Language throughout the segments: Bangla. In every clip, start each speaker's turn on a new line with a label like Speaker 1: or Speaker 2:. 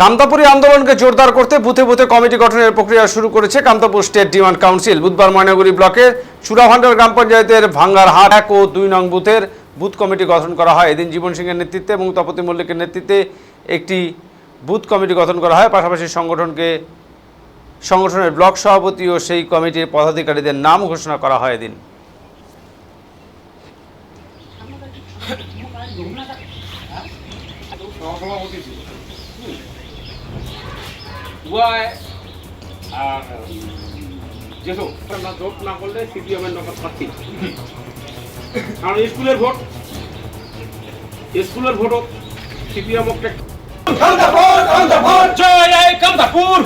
Speaker 1: কামতাপুরী আন্দোলনকে জোরদার করতে বুথে বুথে কমিটি গঠনের প্রক্রিয়া শুরু করেছে কামতাপুর স্টেট ডিমান্ড কাউন্সিল। বুধবার ময়নাগুড়ি ব্লকের চূড়াভান্ডার গ্রাম পঞ্চায়েতের ভাঙ্গার হাট এক ও দুই নং বুথের বুথ কমিটি গঠন করা হয়। এদিন জীবন সিংহের নেতৃত্বে এবং তপতি মল্লিকের নেতৃত্বে একটি বুথ কমিটি গঠন করা হয়। পাশাপাশি সংগঠনকে সংগঠনের ব্লক সভাপতি ও সেই কমিটির পদাধিকারীদের নাম ঘোষণা করা হয় এদিন।
Speaker 2: আর না ভোট না করলে সিপিএমের নম্বর পাচ্ছি না। কারণ স্কুলের ভোট স্কুলের ভোটও সিপিএম
Speaker 3: জয় আই কামতাপুর!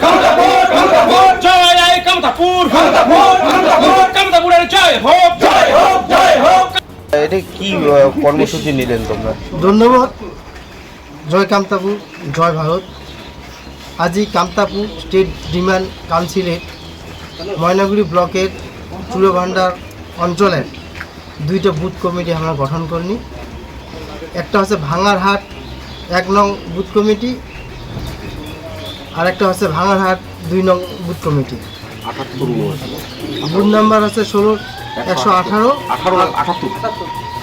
Speaker 3: জয় আই কামতাপুর! কামতাপুরের জয় হোক! জয় হোক জয় হোক!
Speaker 4: এটা কি কর্মসূচি নিলেন তোমরা?
Speaker 5: ধন্যবাদ। জয় কামতাপুর জয় ভারত। আজই কামতাপুর স্টেট ডিমান্ড কাউন্সিলের ময়নাগুড়ি ব্লকের চুড়োভান্ডার অঞ্চলের দুইটা বুথ কমিটি আমরা গঠন করিনি। একটা হচ্ছে ভাঙারহাট, এক নং বুথ কমিটি আর একটা হচ্ছে ভাঙারহাট, দুই নং বুথ কমিটি। বুথ নাম্বার হচ্ছে ষোলো, একশো আঠারো,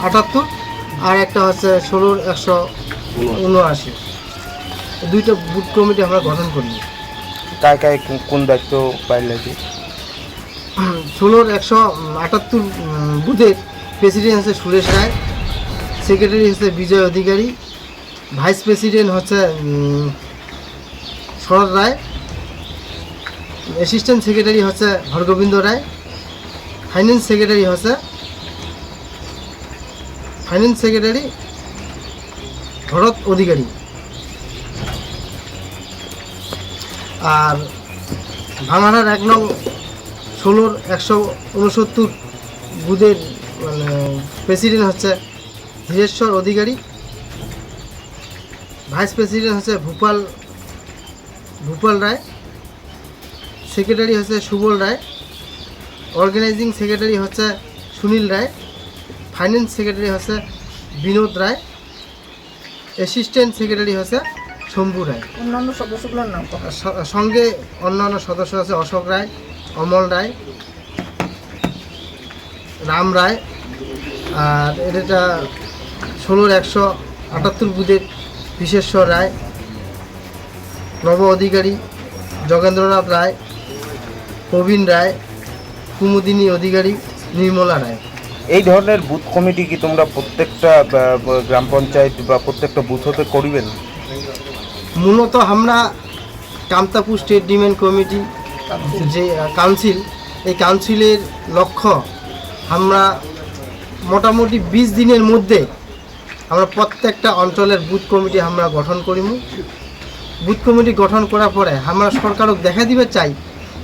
Speaker 5: আটাত্তর। আর একটা হচ্ছে ষোলোর একশো উনআশি। দুইটা বুথ কমিটি আমরা গঠন করি।
Speaker 4: কায় কায় কোন- দায়িত্ব পাইলে
Speaker 5: ষোলোর একশো আটাত্তর বুথের প্রেসিডেন্ট হচ্ছে সুরেশ রায় সেক্রেটারি হচ্ছে বিজয় অধিকারী ভাইস প্রেসিডেন্ট হচ্ছে শরৎ রায় অ্যাসিস্ট্যান্ট সেক্রেটারি হচ্ছে হরগোবিন্দ রায় ফাইন্যান্স সেক্রেটারি হচ্ছে ফাইন্যান্স সেক্রেটারি ভরত অধিকারী। আর ভাঙাড়ার এক নং ষোলোর একশো উনসত্তর বুধের মানে প্রেসিডেন্ট হচ্ছে ধীরেশ্বর অধিকারী। ভাইস প্রেসিডেন্ট হচ্ছে ভূপাল ভূপাল রায়। সেক্রেটারি হচ্ছে সুবল রায়। অর্গানাইজিং সেক্রেটারি হচ্ছে সুনীল রায়। ফাইন্যান্স সেক্রেটারি হচ্ছে বিনোদ রায়। অ্যাসিস্ট্যান্ট সেক্রেটারি হচ্ছে শম্ভু রায়।
Speaker 6: অন্যান্য সদস্যগুলোর নাম
Speaker 5: স- সঙ্গে অন্যান্য সদস্য আছে অশোক রায় অমল রায় রাম রায় আর এটা ষোলোর একশো আটাত্তর বুধের বিশেশ্বর রায় নব অধিকারী যোগেন্দ্রনাথ রায় প্রবীণ রায় কুমুদিনী অধিকারী নির্মলা রায়।
Speaker 4: এই ধরনের বুথ কমিটি কি তোমরা প্রত্যেকটা গ্রাম পঞ্চায়েত বা প্রত্যেকটা বুথ হতে করিবেন?
Speaker 5: মূলত আমরা কামতাপুর স্টেট ডিমেন্ট কমিটি যে কাউন্সিল এই কাউন্সিলের লক্ষ্য আমরা মোটামুটি বিশ দিনের মধ্যে আমরা প্রত্যেকটা অঞ্চলের বুথ কমিটি আমরা গঠন করিমু। বুথ কমিটি গঠন করার পরে আমরা সরকারক দেখা দিবে চাই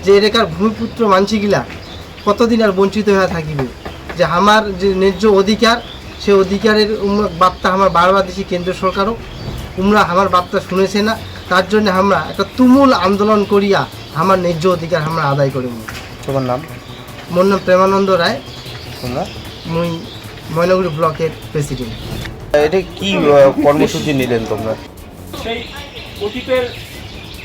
Speaker 5: যে এলাকার ভূমিপুত্র মানসিগুলা কতদিন আর বঞ্চিত হয়ে থাকিবে। যে আমার যে ন্যায্য অধিকার, সে অধিকারের বার্তা আমার বারবার দিছি কেন্দ্র সরকারও। তোমরা আমার বার্তা শুনেছে না তার জন্য আমরা একটা তুমুল আন্দোলন করিয়া আমার ন্যায্য অধিকার আমরা আদায় করিব।
Speaker 4: তোমার নাম?
Speaker 5: মোর নাম প্রেমানন্দ রায়।
Speaker 4: তোমরা?
Speaker 5: মুই ময়নগুড়ি ব্লকের প্রেসিডেন্ট।
Speaker 4: এটা কি কর্মসূচি নিলেন তোমরা?
Speaker 2: সেই অতীতের